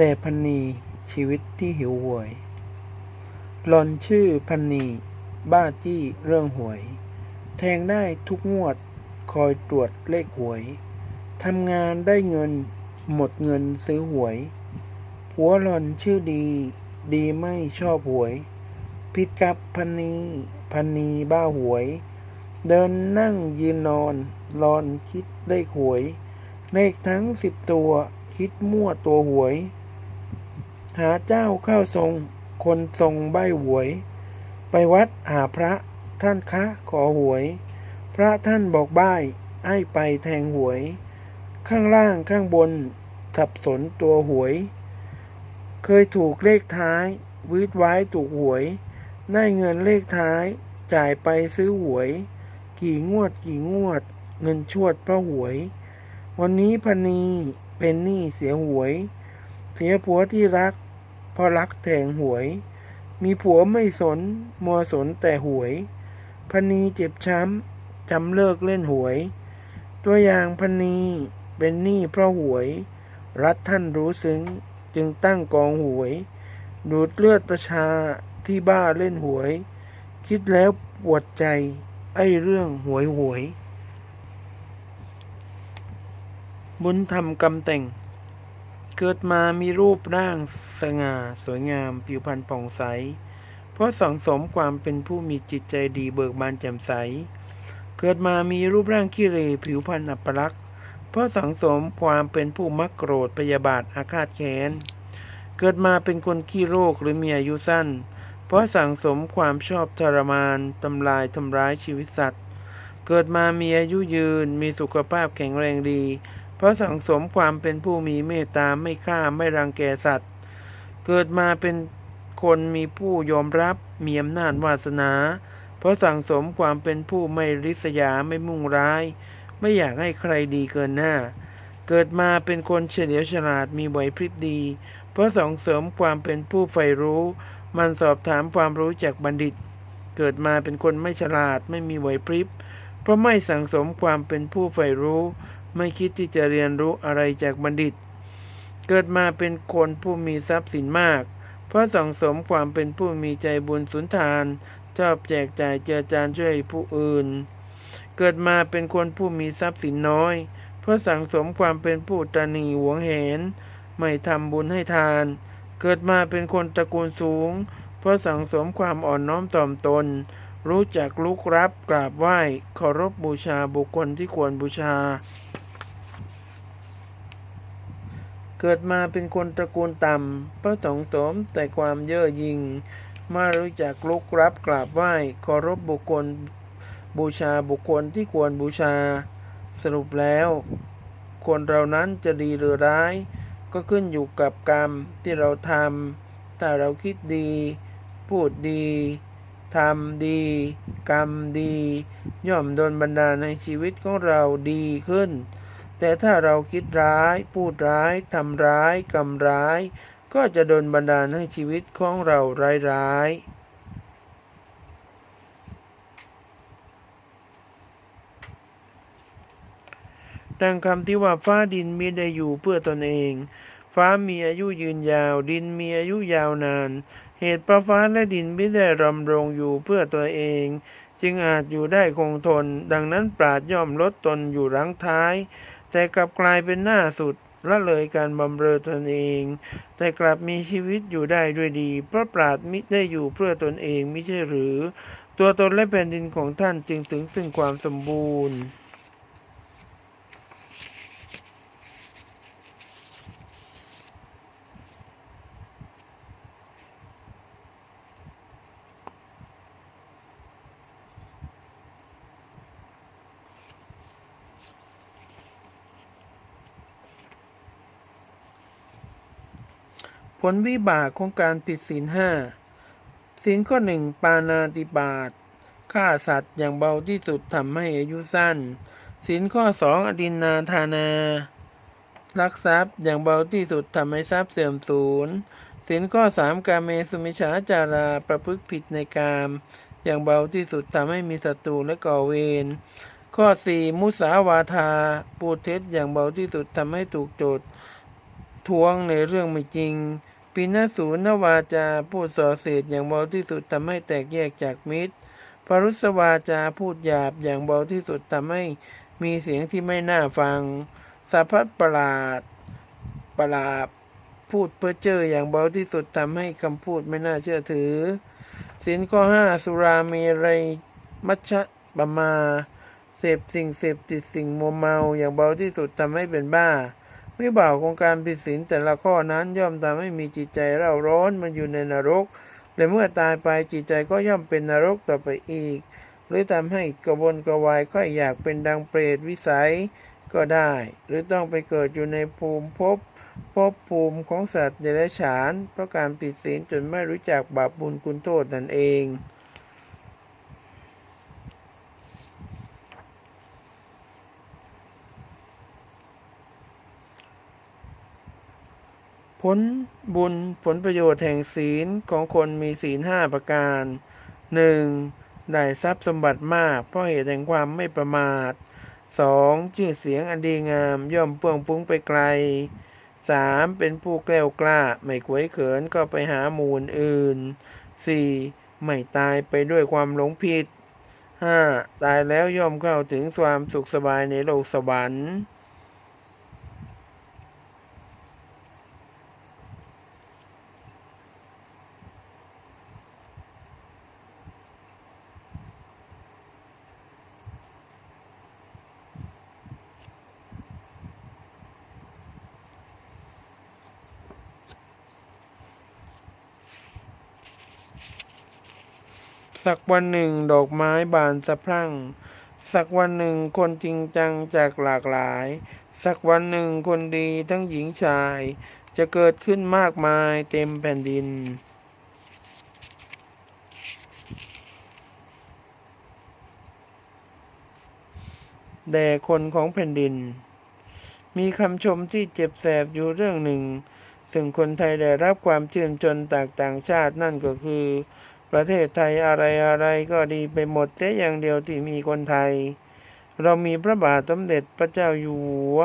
แด่พันนีชีวิตที่หิวหวยหลอนชื่อพันนีบ้าจี้เรื่องหวย แทงได้ทุกงวดคอยตรวจเลขหวยทำงานได้เงินหมดเงินซื้อหวย ผัวหลอนชื่อดี ดีไม่ชอบหวยผิดกับพันนีพันนีบ้าหวย เดินนั่งยืนนอนรอนคิดเลขหวย เลขทั้งสิบตัวคิดมั่วตัวหวย หาเจ้าเข้าทรง คนทรงใบหวย ไปวัดหาพระท่านคะขอหวย พระท่านบอกใบให้ไปแทงหวย ข้างล่างข้างบนสับสนตัวหวย เคยถูกเลขท้ายวิดไว้ถูกหวย ได้เงินเลขท้าย จ่ายไปซื้อหวย กี่งวดกี่งวด เงินชวดพระหวย วันนี้พนีเป็นหนี้เสียหวย เสียผัวที่รัก พอรักแทงหวย มีผัวไม่สน มัวสนแต่หวยพนีเจ็บช้ำจำเลิกเล่นหวย ตัวอย่างพนีเป็นหนี้เพราะหวย รัฐท่านรู้ซึ้งจึงตั้งกองหวย ดูดเลือดประชาที่บ้าเล่นหวย คิดแล้วปวดใจ ไอ้เรื่องหวยหวย บุญธรรมกำแต่ง เกิดมามีรูปร่างสง่า สวยงาม ผิวพรรณผ่องใส เพราะสังสมความเป็นผู้มีจิตใจดีเบิกบานแจ่มใส เกิดมามีรูปร่างขี้เหร่ผิวพรรณอัปลักษณ์ เพราะสังสมความเป็นผู้มักโกรธพยาบาทอาฆาตแค้น เกิดมาเป็นคนขี้โรคหรือมีอายุสั้น เพราะสังสมความชอบทรมานทำลายทำร้ายชีวิตสัตว์ เกิดมามีอายุยืน มีสุขภาพแข็งแรงดี เพราะสังสมความเป็นผู้มีเมตตาไม่ฆ่าไม่รังแกสัตว์ เกิดมาเป็นคนมีผู้ยอมรับมีอำนาจวาสนา เพราะสังสมความเป็นผู้ไม่ริษยาไม่มุ่งร้าย ไม่อยากให้ใครดีเกินหน้า เกิดมาเป็นคนเฉลียวฉลาดมีไหวพริบดี เพราะส่งเสริมความเป็นผู้ใฝ่รู้ มันสอบถามความรู้จากบัณฑิต เกิดมาเป็นคนไม่ฉลาดไม่มีไหวพริบ เพราะไม่สังสมความเป็นผู้ใฝ่รู้ ไม่คิดที่จะเรียนรู้อะไรจากบัณฑิต เกิดมาเป็นคนผู้มีทรัพย์สินมาก เพราะสังสมความเป็นผู้มีใจบุญสุนทาน ชอบแจกจ่ายเจือจานช่วยผู้อื่น เกิดมาเป็นคนผู้มีทรัพย์สินน้อย เพราะสังสมความเป็นผู้ตระหนี่หวงแหนไม่ทำบุญให้ทาน เกิดมาเป็นคนตระกูลสูง เพราะสังสมความอ่อนน้อมถ่อมตนรู้จักลุกรับกราบไหว้เคารพบูชาบุคคลที่ควรบูชา เกิดมาเป็นคนตระกูลต่ำเพระสงสมแต่ความเย่อหยิ่งมารู้จักลุกรับกราบไหว้เคารพบุคคลบูชาบุคคลที่ควรบูชา สรุปแล้ว คนเรานั้นจะดีหรือร้าย ก็ขึ้นอยู่กับกรรมที่เราทำถ้าเราคิดดี พูดดีทำดี กรรมดี ย่อมโดนบันดาลในชีวิตของเราดีขึ้น แต่ถ้าเราคิดร้าย พูดร้ายทำร้ายกรรมร้าย ก็จะโดนบันดาลให้ชีวิตของเราร้ายๆดังคำที่ว่าฟ้าดินมิได้อยู่เพื่อตนเอง ฟ้ามีอายุยืนยาว ดินมีอายุยาวนาน เหตุเพราะฟ้าและดินไม่ได้รำรงอยู่เพื่อตัวเอง จึงอาจอยู่ได้คงทน ดังนั้นปราดย่อมลดตนอยู่หลังท้าย แต่กลับกลายเป็นหน้าสุดละเลยการบำเรอตนเอง แต่กลับมีชีวิตอยู่ได้ด้วยดี เพราะปราดมิได้อยู่เพื่อตนเองไม่ใช่หรือ ตัวตนและแผ่นดินของท่านจึงถึงซึ่งความสมบูรณ์ ลวิบากของการผิดศีลห้าศีลข้อหนึ่งปานาติบาตฆ่าสัตว์อย่างเบาที่สุดทำให้อายุสั้นศีลข้อสองอดินนาธานาลักทรัพย์อย่างเบาที่สุดทำให้ทรัพย์เสื่อมสูญศีลข้อสามกาเมสุมิชาจาราประพฤติผิดในกามอย่างเบาที่สุดทำให้มีศัตรูและก่อเวรข้อสี่มุสาวาทาพูเท็จอย่างเบาที่สุดทำให้ถูกโจทย์ทวงในเรื่องไม่จริง ปีนสูนวาจาพูดส่อเสียดอย่างเบาที่สุดทำให้แตกแยกจากมิตรปรุสวาจาพูดหยาบอย่างเบาที่สุดทำให้มีเสียงที่ไม่น่าฟังสัพพัดประหลาดประหลาดพูดเพ้อเจ้ออย่างเบาที่สุดทำให้คำพูดไม่น่าเชื่อถือสินข้อห้าสุรามรัยมัชฌะปมา เสพสิ่งเสพติดสิ่งมัวเมาอย่างเบาที่สุดทำให้เป็นบ้า วิบากของการผิดศีลแต่ละข้อนั้นย่อมทำให้มีจิตใจเร่าร้อนมันอยู่ในนรก และเมื่อตายไปจิตใจก็ย่อมเป็นนรกต่อไปอีก หรือทำให้กระวนกระวายก็อยากเป็นดังเปรตวิสัยก็ได้ หรือต้องไปเกิดอยู่ในภูมิภพภพภูมิของสัตว์เดรัจฉานเพราะการผิดศีลจนไม่รู้จักบาปบุญคุณโทษนั่นเอง ผลบุญผลประโยชน์แห่งศีลของคนมีศีลห้าประการหนึ่งได้ทรัพย์สมบัติมาก เพราะเหตุแห่งความไม่ประมาทสองชื่อเสียงอันดีงามย่อมเปื้องฟุ้งไปไกลสามเป็นผู้แกล้วกล้า ไม่ขวยเขินก็ไปหาหมูลอื่นสี่ไม่ตายไปด้วยความหลงผิดห้าตายแล้วย่อมเข้าถึงความสุขสบายในโลกสวรรค์ สักวันหนึ่งดอกไม้บานสะพรั่ง สักวันหนึ่งคนจริงจังจากหลากหลาย สักวันหนึ่งคนดีทั้งหญิงชาย จะเกิดขึ้นมากมายเต็มแผ่นดินแด่คนของแผ่นดิน มีคำชมที่เจ็บแสบอยู่เรื่องหนึ่ง ซึ่งคนไทยได้รับความชื่นชนจากต่างชาตินั่นก็คือ ประเทศไทยอะไรอะไรก็ดีไปหมดแต่อย่างเดียวที่มีคนไทย เรามีพระบาทสมเด็จพระเจ้าอยู่หัว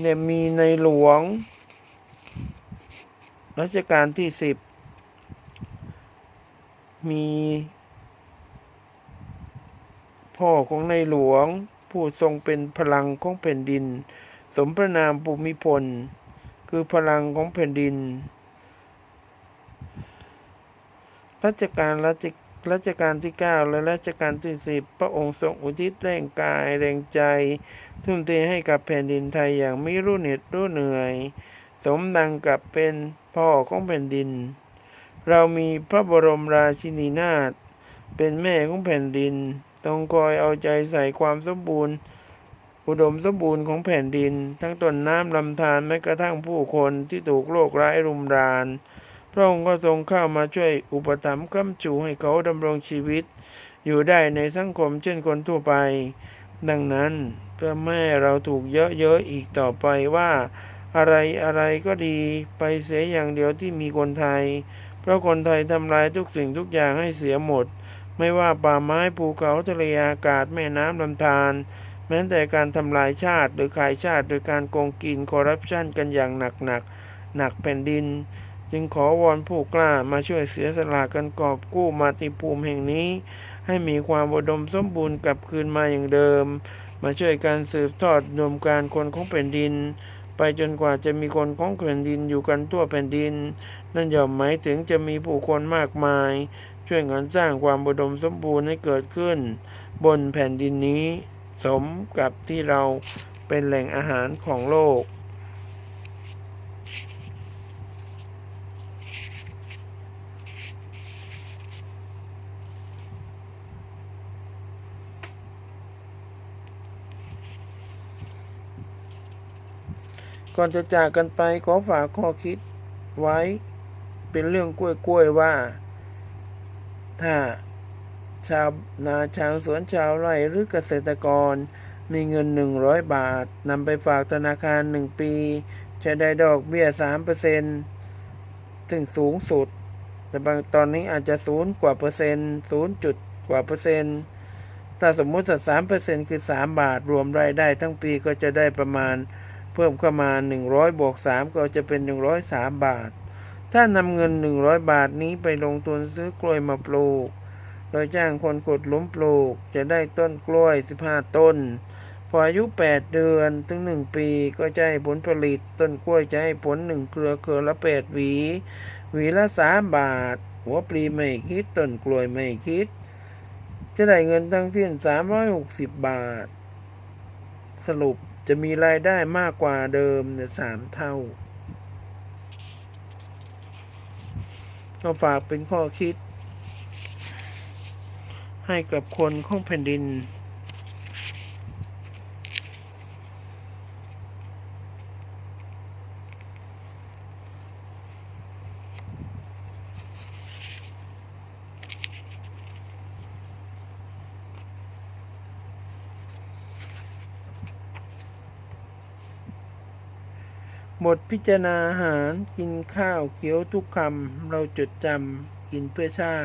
เนี่ยมีในหลวงรัชกาลที่สิบมี พ่อของในหลวง ผู้ทรงเป็นพลังของแผ่นดิน สมพระนามภูมิพล คือพลังของแผ่นดินรัชกาลรัชรัชกาลที่ 9 และรัชกาลที่ 10 พระองค์ทรงอุทิศแรงกายแรงใจ ทุ่มเทให้กับแผ่นดินไทยอย่างไม่รู้เหน็ดรู้เหนื่อย สมดังกับเป็นพ่อของแผ่นดิน เรามีพระบรมราชินีนาถเป็นแม่ของแผ่นดินต้องคอยเอาใจใส่ความสมบูรณ์ อุดมสมบูรณ์ของแผ่นดิน ทั้งต้นน้ำลำธารแม้กระทั่งผู้คนที่ถูกโรคร้ายรุมราน พระองค์ก็ทรงเข้ามาช่วยอุปถัมภ์ค้ำชูให้เขาดำรงชีวิต อยู่ได้ในสังคมเช่นคนทั่วไป ดังนั้นเพื่อไม่ให้เราถูกเยอะๆอีกต่อไปว่า อะไรอะไรก็ดีไปเสียอย่างเดียวที่มีคนไทย เพราะคนไทยทำลายทุกสิ่งทุกอย่างให้เสียหมด ไม่ว่าป่าไม้ภูเขาทะเลอากาศแม่น้ำลำธาร แม้แต่การทำลายชาติหรือขายชาติ โดยการโกงกินคอร์รัปชันกันอย่างหนักหนักหนักแผ่นดิน จึงขอวอนผู้กล้ามาช่วยเสียสละกันกอบกู้มาติภูมิแห่งนี้ ให้มีความอุดมสมบูรณ์กลับคืนมาอย่างเดิม มาช่วยการสืบทอดอุดมการคนของแผ่นดิน ไปจนกว่าจะมีคนของแผ่นดินอยู่กันทั่วแผ่นดิน นั่นย่อมหมายถึงจะมีผู้คนมากมาย ช่วยกันสร้างความอุดมสมบูรณ์ให้เกิดขึ้น บนแผ่นดินนี้ สมกับที่เราเป็นแหล่งอาหารของโลก ก่อนจะจากกันไปขอฝากข้อคิดไว้เป็นเรื่องกล้วยๆว่า ถ้า ชาวนาชาวสวนชาวไร่หรือเกษตรกร มีเงิน 100 บาทนำไปฝากธนาคาร 1 ปี จะได้ดอกเบี้ย 3%ถึงสูงสุด แต่บางตอนนี้อาจจะศูนย์กว่าเปอร์เซ็นต์ศูนย์จุดกว่าเปอร์เซ็นต์ถ้าสมมุติสักสามเปอร์เซ็นต์คือสามบาทรวมรายได้ทั้งปีก็จะได้ประมาณ เพิ่มเข้ามาหนึ่งร้อยบวกสามก็จะเป็นหนึ่งร้อยสามบาท ถ้านำเงินหนึ่งร้อยบาทนี้ไปลงทุนซื้อกล้วยมาปลูก โดยจ้างคนขุดหลุมปลูก จะได้ต้นกล้วย 15 ต้น พออายุ 8 เดือนถึง 1 ปีก็จะให้ผลผลิต ต้นกล้วยจะให้ผล 1 เครือเครือละ8หวี หวีละ 3 บาท หัวปลีไม่คิด ต้นกล้วยไม่คิด จะได้เงินทั้งสิ้น 360 บาท สรุปจะมีรายได้มากกว่าเดิมเนี่ยสามเท่า ก็ฝากเป็นข้อคิด ให้กับคนของแผ่นดินบทพิจารณาอาหารกินข้าวเคี้ยวทุกคำ เราจดจำกินเพื่อชาติ